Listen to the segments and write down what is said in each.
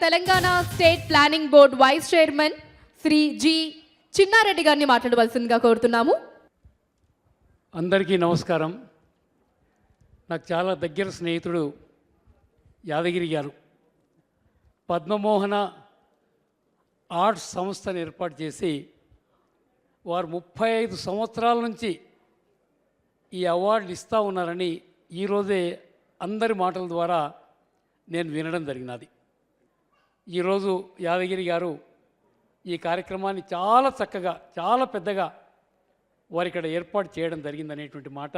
Telangana state planning board vice chairman Shri G Chinna Reddy గారిని మాట్లాడవలసిందిగా కోరుతున్నాము. అందరికీ నమస్కారం. నాకు చాలా దగ్గర స్నేహితుడు యాదగిరి గారు. పద్మమోహన ఆర్ట్స్ సంస్థను ఏర్పాటు చేసి వారు ముప్పై ఐదు సంవత్సరాల నుంచి ఈ అవార్డులు ఇస్తూ ఉన్నారని ఈరోజే అందరి మాటల ద్వారా నేను వినడం జరిగినది. ఈరోజు యాదగిరి గారు ఈ కార్యక్రమాన్ని చాలా చక్కగా చాలా పెద్దగా వారు ఇక్కడ ఏర్పాటు చేయడం జరిగిందనేటువంటి మాట.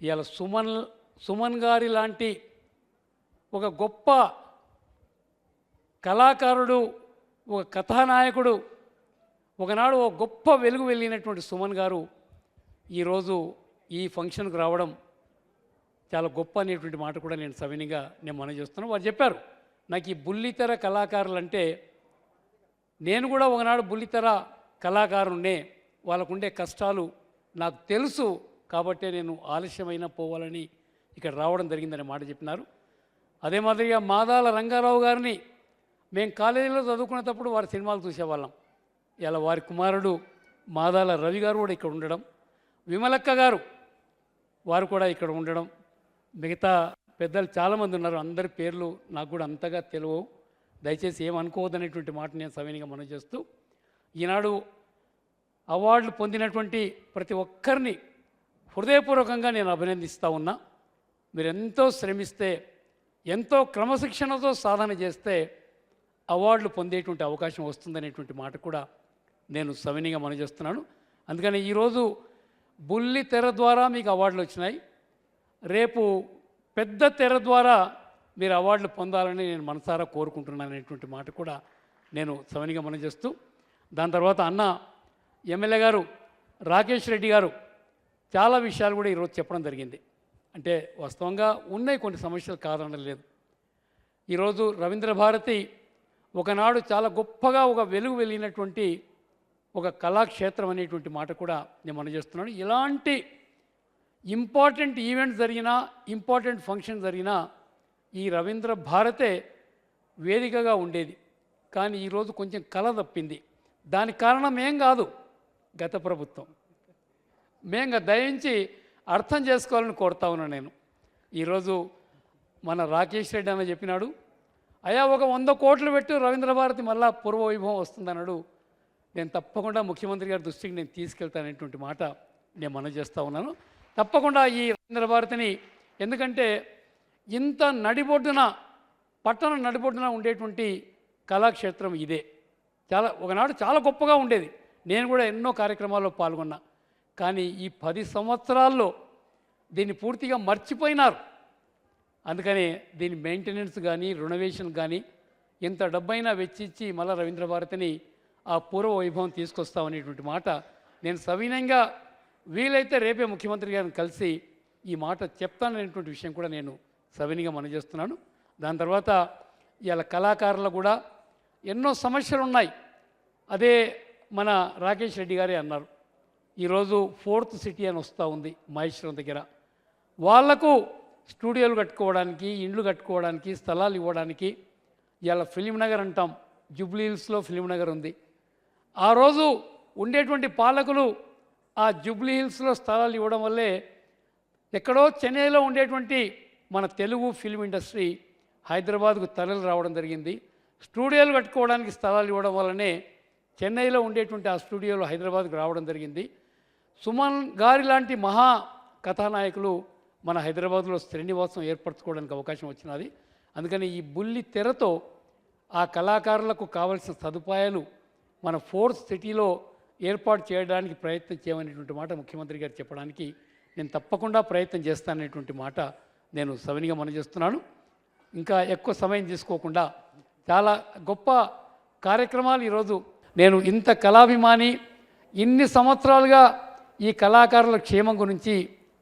ఇవాళ సుమన్ సుమన్ గారి లాంటి ఒక గొప్ప కళాకారుడు ఒక కథానాయకుడు ఒకనాడు ఒక గొప్ప వెలుగు వెళ్ళినటువంటి సుమన్ గారు ఈరోజు ఈ ఫంక్షన్కు రావడం చాలా గొప్ప అనేటువంటి మాట కూడా నేను సవినిగా నేను మనం చేస్తున్నాను. వారు చెప్పారు నాకు ఈ బుల్లితెర కళాకారులు అంటే నేను కూడా ఒకనాడు బుల్లితెర కళాకారుణ్ణే. వాళ్ళకుండే కష్టాలు నాకు తెలుసు కాబట్టే నేను ఆలస్యమైనా పోవాలని ఇక్కడ రావడం జరిగిందనే మాట చెప్పినారు. అదే మాదిరిగా మాదాల రంగారావు గారిని మేము కాలేజీలో చదువుకునేటప్పుడు వారి సినిమాలు చూసేవాళ్ళం. ఇలా వారి కుమారుడు మాదాల రవి గారు కూడా ఇక్కడ ఉండడం విమలక్క గారు వారు కూడా ఇక్కడ ఉండడం మిగతా పెద్దలు చాలామంది ఉన్నారు. అందరి పేర్లు నాకు కూడా అంతగా తెలియవు. దయచేసి ఏమనుకోవద్దనేటువంటి మాట నేను సవినిగా మనం చేస్తూ ఈనాడు అవార్డులు పొందినటువంటి ప్రతి ఒక్కరిని హృదయపూర్వకంగా నేను అభినందిస్తూ ఉన్నా. మీరు ఎంతో శ్రమిస్తే ఎంతో క్రమశిక్షణతో సాధన చేస్తే అవార్డులు పొందేటువంటి అవకాశం వస్తుందనేటువంటి మాట కూడా నేను సవినీగా మనం చేస్తున్నాను. అందుకని ఈరోజు బుల్లి తెర ద్వారా మీకు అవార్డులు వచ్చినాయి. రేపు పెద్ద తెర ద్వారా మీరు అవార్డులు పొందాలని నేను మనసారా కోరుకుంటున్నాను అనేటువంటి మాట కూడా నేను సవనిగా మనం చేస్తూ దాని తర్వాత అన్న ఎమ్మెల్యే గారు రాకేష్ రెడ్డి గారు చాలా విషయాలు కూడా ఈరోజు చెప్పడం జరిగింది. అంటే వాస్తవంగా ఉన్నాయి కొన్ని సమస్యలు కాదనడం లేదు. ఈరోజు రవీంద్ర భారతి ఒకనాడు చాలా గొప్పగా ఒక వెలుగు వెలిగినటువంటి ఒక కళాక్షేత్రం అనేటువంటి మాట కూడా నేను మనం చేస్తున్నాను. ఇలాంటి ఇంపార్టెంట్ ఈవెంట్ జరిగినా ఇంపార్టెంట్ ఫంక్షన్ జరిగినా ఈ రవీంద్ర భారతే వేదికగా ఉండేది. కానీ ఈరోజు కొంచెం కల తప్పింది. దానికి కారణం ఏం కాదు? గత ప్రభుత్వం. మేము దయించి అర్థం చేసుకోవాలని కోరుతా ఉన్నాను నేను. ఈరోజు మన రాకేష్ రెడ్డి అన్న చెప్పినాడు అయా ఒక వంద కోట్లు పెట్టు రవీంద్ర భారతి మళ్ళా పూర్వ వైభవం వస్తుందన్నాడు. నేను తప్పకుండా ముఖ్యమంత్రి గారి దృష్టికి నేను తీసుకెళ్తాననేటువంటి మాట నేను మనం చేస్తూ ఉన్నాను. తప్పకుండా ఈ రవీంద్ర భారతిని ఎందుకంటే ఇంత నడిబొడ్డున పట్టణం నడిబొడ్డున ఉండేటువంటి కళాక్షేత్రం ఇదే. చాలా ఒకనాడు చాలా గొప్పగా ఉండేది. నేను కూడా ఎన్నో కార్యక్రమాల్లో పాల్గొన్నా. కానీ ఈ పది సంవత్సరాల్లో దీన్ని పూర్తిగా మర్చిపోయినారు. అందుకనే దీని మెయింటెనెన్స్ కానీ రుణవేషన్ కానీ ఎంత డబ్బైనా వెచ్చించి మళ్ళా రవీంద్ర భారతిని ఆ పూర్వ వైభవం తీసుకొస్తామనేటువంటి మాట నేను సవినయంగా వీలైతే రేపే ముఖ్యమంత్రి గారిని కలిసి ఈ మాట చెప్తాననేటువంటి విషయం కూడా నేను సవినిగా మనం చేస్తున్నాను దాని తర్వాత ఇవాళ కళాకారులు కూడా ఎన్నో సమస్యలు ఉన్నాయి. అదే మన రాకేష్ రెడ్డి గారే అన్నారు. ఈరోజు ఫోర్త్ సిటీ అని వస్తూ ఉంది మహేశ్వరం దగ్గర. వాళ్ళకు స్టూడియోలు కట్టుకోవడానికి ఇండ్లు కట్టుకోవడానికి స్థలాలు ఇవ్వడానికి ఇవాళ ఫిలిం నగర్ అంటాం. జుబ్లీహిల్స్లో ఫిలిం నగర్ ఉంది. ఆ రోజు ఉండేటువంటి పాలకులు ఆ జూబ్లీ హిల్స్లో స్థలాలు ఇవ్వడం వల్లే ఎక్కడో చెన్నైలో ఉండేటువంటి మన తెలుగు ఫిల్మ్ ఇండస్ట్రీ హైదరాబాద్కు తరలి రావడం జరిగింది. స్టూడియోలు కట్టుకోవడానికి స్థలాలు ఇవ్వడం వల్లనే చెన్నైలో ఉండేటువంటి ఆ స్టూడియోలు హైదరాబాద్కు రావడం జరిగింది. సుమన్ గారి లాంటి మహా కథానాయకులు మన హైదరాబాద్లో శ్రేణివాసం ఏర్పరచుకోవడానికి అవకాశం వచ్చినది. అందుకని ఈ బుల్లి తెరతో ఆ కళాకారులకు కావలసిన సదుపాయాలు మన ఫోర్త్ సిటీలో ఏర్పాటు చేయడానికి ప్రయత్నం చేయమనేటువంటి మాట ముఖ్యమంత్రి గారు చెప్పడానికి నేను తప్పకుండా ప్రయత్నం చేస్తాననేటువంటి మాట నేను సవినిగా మనం చేస్తున్నాను ఇంకా ఎక్కువ సమయం తీసుకోకుండా చాలా గొప్ప కార్యక్రమాలు ఈరోజు నేను ఇంత కళాభిమాని ఇన్ని సంవత్సరాలుగా ఈ కళాకారుల క్షేమం గురించి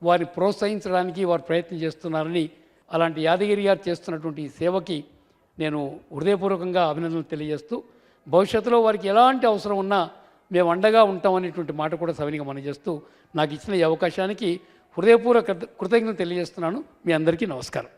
వారిని ప్రోత్సహించడానికి వారు ప్రయత్నం చేస్తున్నారని అలాంటి యాదగిరి గారు చేస్తున్నటువంటి ఈ సేవకి నేను హృదయపూర్వకంగా అభినందనలు తెలియజేస్తూ భవిష్యత్తులో వారికి ఎలాంటి అవసరం ఉన్నా మేము అండగా ఉంటాం అనేటువంటి మాట కూడా సవినిగా మనం చేస్తూ నాకు ఇచ్చిన ఈ అవకాశానికి హృదయపూర్వక కృతజ్ఞతలు తెలియజేస్తున్నాను. మీ అందరికీ నమస్కారం.